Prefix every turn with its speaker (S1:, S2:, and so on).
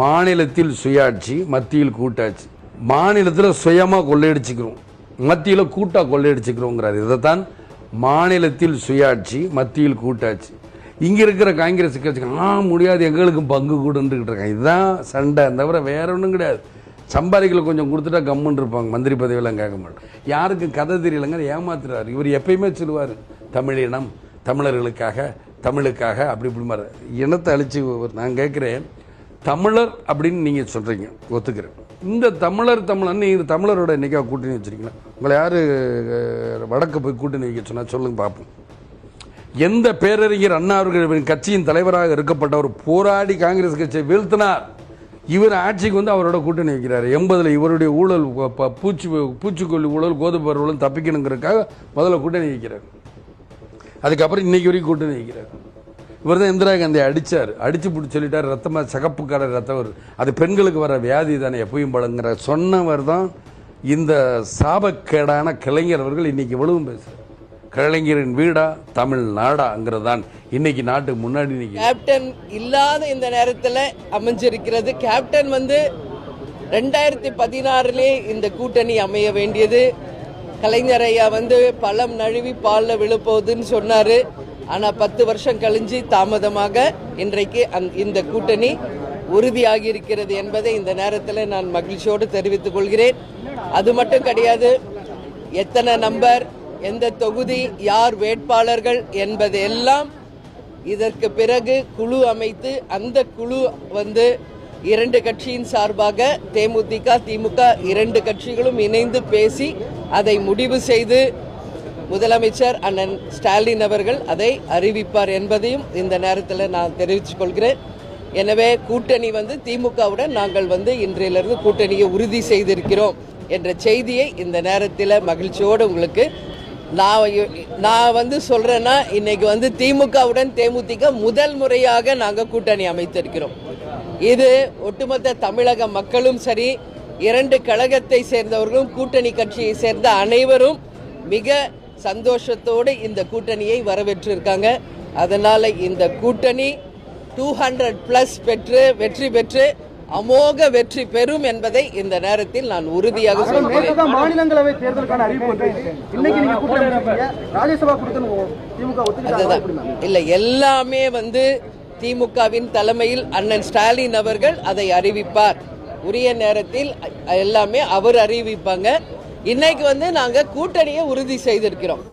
S1: மாநிலத்தில் சுயாட்சி மத்தியில் கூட்டாட்சி. மாநிலத்தில் சுயமாக கொள்ளையடிச்சுக்கிறோம். மத்தியில் கூட்டாக கொள்ளையடிச்சுக்கிறோங்கிறார். இதைத்தான் மாநிலத்தில் சுயாட்சி மத்தியில் கூட்டாட்சி. இங்கே இருக்கிற காங்கிரஸ் கட்சி ஆ முடியாது எங்களுக்கும் பங்கு கூடுன்றுக்கிட்டு இருக்காங்க. இதுதான் சண்டை. தவிர வேற ஒன்றும் கிடையாது. சம்பாதிகளை கொஞ்சம் கொடுத்துட்டா கம்முன்னு இருப்பாங்க. மந்திரி பதவியெல்லாம் கேட்க மாட்டோம் யாருக்கும் கதை தெரியலங்க ஏமாத்துறாரு. இவர் எப்பயுமே சொல்லுவார் தமிழினம் தமிழர்களுக்காக தமிழுக்காக அப்படி இப்படி மாதிரி இனத்தை அழிச்சு நான் கேட்குறேன் தமிழர் அப்படின்னு நீங்கள் சொல்கிறீங்க ஒத்துக்கிறேன். இந்த தமிழர் தமிழன் நீங்கள் தமிழரோட என்னைக்கா கூட்டணி வச்சிருக்கீங்களா உங்களை யார் வடக்கு போய் கூட்டணி வைக்க சொன்னால் சொல்லுங்க பார்ப்போம் எந்த பேரறிஞர் அண்ணா அவர்கள் கட்சியின் தலைவராக இருக்கப்பட்டவர் போராடி காங்கிரஸ் கட்சியை வீழ்த்தினார்? இவர் ஆட்சிக்கு வந்து அவரோட கூட்டணி வைக்கிறார். எண்பதில் இவருடைய ஊழல் ப- பூச்சி பூச்சிக்கொல்லி ஊழல் கோதுமை ஊழல் தப்பிக்கணுங்கிறதுக்காக முதல்ல கூட்டணி வைக்கிறார். அதுக்கப்புறம் இன்னைக்கு வரைக்கும் கூட்டணி வைக்கிறார். இவர் தான் இந்திரா காந்தி அடிச்சார். அடித்து பிடிச்சி சொல்லிட்டார் ரத்தமாக சகப்பு கடை ரத்தம் வருது. அது பெண்களுக்கு வர வியாதி தானே எப்பயும் பழங்குற சொன்னவர் தான் இந்த சாபக்கேடான கலைஞர் அவர்கள் இன்னைக்கு இவ்வளவும் பேசுகிறார் கலைஞரின் வீடா தமிழ்நாடாங்கிறது தான் இன்னைக்கு நாட்டுக்கு முன்னாடி
S2: கேப்டன் இல்லாத இந்த நேரத்தில் அமைஞ்சிருக்கிறது. கேப்டன் வந்து ரெண்டாயிரத்தி பதினாறுலே இந்த கூட்டணி அமைய வேண்டியது. கலைஞர் ஐயா வந்து பழம் நழுவி பாலில் விழுப்போகுதுன்னு சொன்னார். ஆனால் பத்து வருஷம் கழிஞ்சு தாமதமாக இன்றைக்கு அந் இந்த கூட்டணி உறுதியாகி இருக்கிறது என்பதை இந்த நேரத்தில் நான் மகிழ்ச்சியோடு தெரிவித்துக் கொள்கிறேன். அது மட்டும் கிடையாது எத்தனை நம்பர் எந்த தொகுதி யார் வேட்பாளர்கள் என்பது எல்லாம் இதற்கு பிறகு குழு அமைத்து அந்த குழு வந்து இரண்டு கட்சியின் சார்பாக தேமுதிக திமுக இரண்டு கட்சிகளும் இணைந்து பேசி அதை முடிவு செய்து முதலமைச்சர் அண்ணன் ஸ்டாலின் அவர்கள் அதை அறிவிப்பார் என்பதையும் இந்த நேரத்தில் நான் தெரிவித்துக் கொள்கிறேன். எனவே கூட்டணி வந்து திமுகவுடன் நாங்கள் வந்து இன்றையிலிருந்து கூட்டணியை உறுதி செய்திருக்கிறோம் என்ற செய்தியை இந்த நேரத்தில் மகிழ்ச்சியோடு உங்களுக்கு நான் நான் வந்து சொல்கிறேன்னா இன்னைக்கு வந்து திமுகவுடன் தேமுதிக முதல் முறையாக நாங்கள் கூட்டணி அமைத்திருக்கிறோம். இது ஒட்டுமொத்த தமிழக மக்களும் சரி இரண்டு கழகத்தை சேர்ந்தவர்களும் கூட்டணி கட்சியை சேர்ந்த அனைவரும் மிக சந்தோஷத்தோடு இந்த கூட்டணியை வரவேற்றிருக்காங்க. அதனால இந்த கூட்டணி டூ ஹண்ட்ரட் பிளஸ் பெற்று வெற்றி பெற்று அமோக வெற்றி பெறும் என்பதை இந்த நேரத்தில் நான் உறுதியாக சொல்கிறேன்.
S3: மாநிலங்களவை தேர்தலுக்கான அறிவிப்பு
S2: இல்ல எல்லாமே வந்து திமுகவின் தலைமையில் அண்ணன் ஸ்டாலின் அவர்கள் அதை அறிவிப்பார். உரிய நேரத்தில் எல்லாமே அவர் அறிவிப்பாங்க. இன்னைக்கு வந்து நாங்கள் கூட்டணியை உறுதி செய்திருக்கிறோம்.